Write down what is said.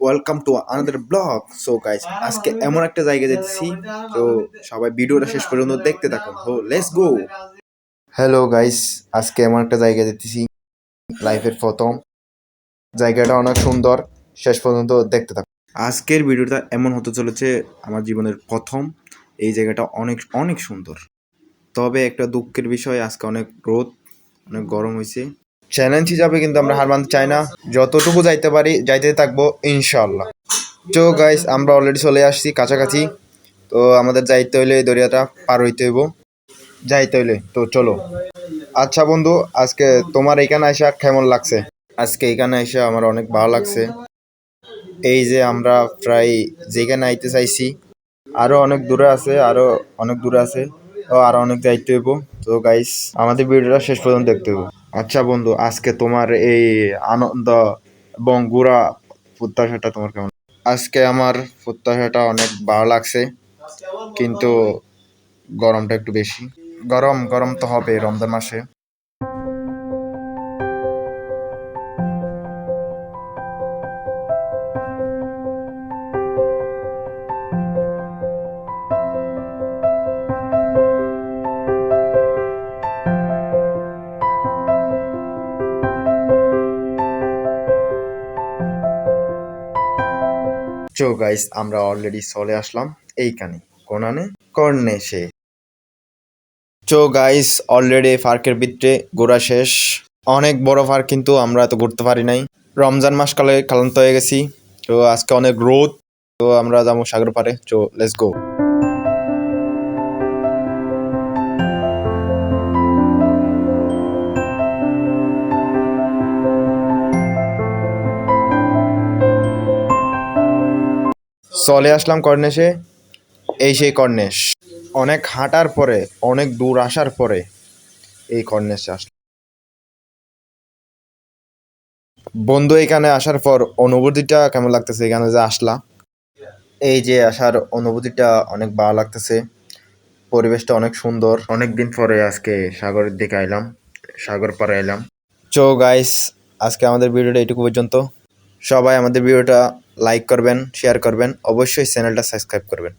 Welcome to another blog so guys আজকে এমন একটা জায়গায় যাচ্ছি। তো সবাই ভিডিওটা শেষ পর্যন্ত দেখতে থাকুন। তো লেটস গো হ্যালো গাইস আজকে এমন একটা জায়গায় যেতেছি লাইফের প্রথম। জায়গাটা অনেক সুন্দর। শেষ পর্যন্ত দেখতে থাকুন। আজকের ভিডিওটা এমন হতে চলেছে আমার জীবনের প্রথম। এই জায়গাটা অনেক অনেক সুন্দর। তবে একটা দুঃখের বিষয়, আজকে অনেক রোদ, অনেক গরম হয়েছে। চ্যালেঞ্জ হিসাবে কিন্তু আমরা হার মানতে চাই না। যতটুকু যাইতে পারি যাইতে থাকব ইনশাল্লাহ তো গাইস আমরা অলরেডি চলে আসছি কাছাকাছি। তো আমাদের যাইতে হইলে এই দরিয়াটা পার হইতে হইব। যাইতে হইলে, তো চলো। আচ্ছা বন্ধু, আজকে তোমার এখানে আসা কেমন লাগছে? আজকে এখানে এসে আমার অনেক ভালো লাগছে। এই যে আমরা প্রায় যেখানে আইতে চাইছি, আরও অনেক দূরে আছে, আরও অনেক দূরে আছে। আরও অনেক দায়িত্ব হইব। তো গাইস আমাদের ভিডিওটা শেষ পর্যন্ত দেখতে হইব। আচ্ছা বন্ধু, আজকে তোমার এই আনন্দ গুড়া প্রত্যাশাটা তোমার কেমন? আজকে আমার প্রত্যাশাটা অনেক ভালো লাগছে, কিন্তু গরমটা একটু বেশি। গরম গরম তো হবে রমজান মাসে। চো গাইস, আমরা অলরেডি চলে আসলাম এইখানে, কোনানে? কর্নেশে চো গাইস অলরেডি পার্কের ভিতরে ঘোরা শেষ। অনেক বড় পার্ক কিন্তু আমরা তো ঘুরতে পারি নাই। রমজান মাস কালে ক্লান্ত হয়ে গেছি, তো আজকে অনেক রোদ, তো আমরা যাব সাগর পারে চো লেটস গো চলে আসলাম কর্নেশে এই সেই কর্নেশ অনেক হাঁটার পরে, অনেক দূর আসার পরে এই কর্নেশে আসলাম বন্ধু, এখানে আসার পর অনুভূতিটা কেমন লাগতেছে? এখানে যে আসলা, এই যে আসার অনুভূতিটা অনেক ভালো লাগতেছে। পরিবেশটা অনেক সুন্দর। অনেক দিন পরে আজকে সাগরের দিকে আইলাম, সাগর পাড়ে এলাম চো গাইস আজকে আমাদের ভিডিওটা এটুকু পর্যন্ত। সবাই আমাদের ভিডিওটা লাইক করবেন শেয়ার করবেন অবশ্যই চ্যানেলটা সাবস্ক্রাইব করবেন।